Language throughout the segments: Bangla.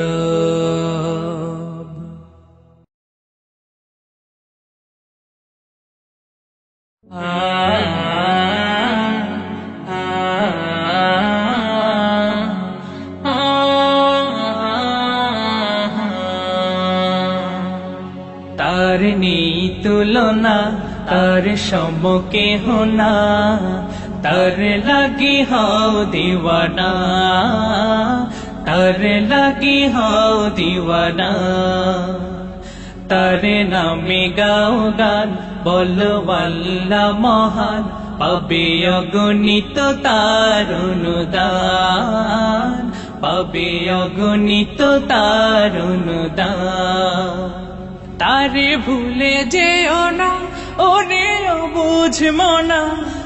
কলরব তার নেই তুলনা তার সমকে হোনা তার লাগি হও দিওয়ানা তার লাগি হও দিওয়ানা তার নামে গাও গান বলো আল্লাহ মহান পাবে অগণিত তার অনুদান পাবে অগণিত তার অনুদান তারে ভুলে যেও না ওরে বুঝমো না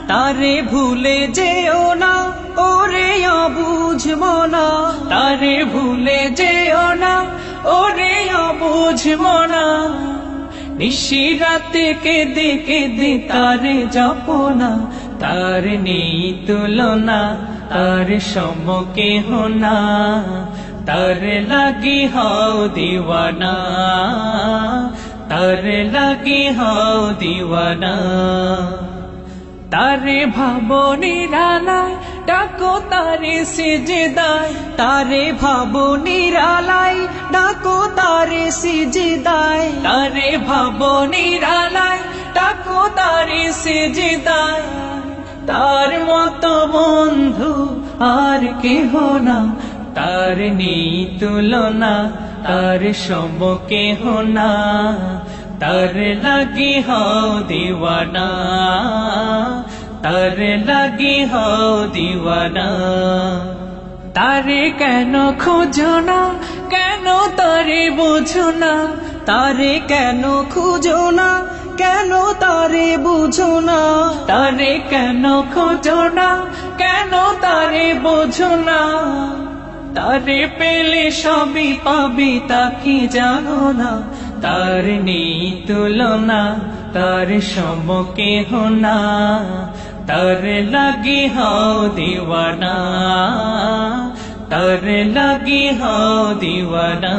তারে ভুলে যেও না। ওরে বুঝমো না তারে ভুলে যেও না। ওরে বুঝমো না নিশিরাতে কেঁদে কেঁদে তারে জপনা তার নেই তুলনা, তার সমকে হোনা তার লাগি হও দিওয়ানা তার লাগে হও দিওয়ানা। তারে ভাবো নিরালায় ডাকো তারে সিজদায়। তারে ভাবো নিরালায় ডাকো তারে সিজদায়। তারে ভাবো নিরালায় ডাকো তারে সিজদায়। তার মতো বন্ধু আর কেহ না, তার নেই তুলনা। তার সমকে হোনা তার লাগি হও দিওয়ানা, তার লাগি হও দিওয়ানা। তারে কেন খোঁজো না, কেন তারে বোঝো না, তারে কেন খুঁজো না, কেন তারে বুঝো না, তারে কেন খোঁজো না, কেন তারে বোঝো না। তারে পেলে সবই পাবি, তা কি জানো না? তার নেই তুলনা, তার সমকে হোনা তার লাগি হও দিওয়ানা, তার লাগি হও দিওয়ানা।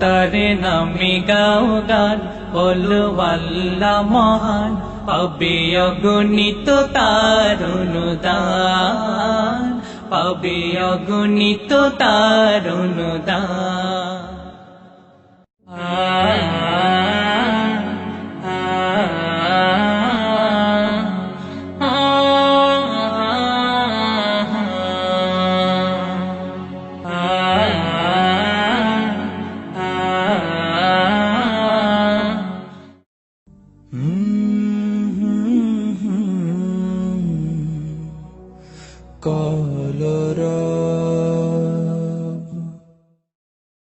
তারে নামে গাও গান, বলো আল্লাহ মহান, পাবে অগণিত তার অনুদান। পাবে অগণিত তার অনুদান। कलरा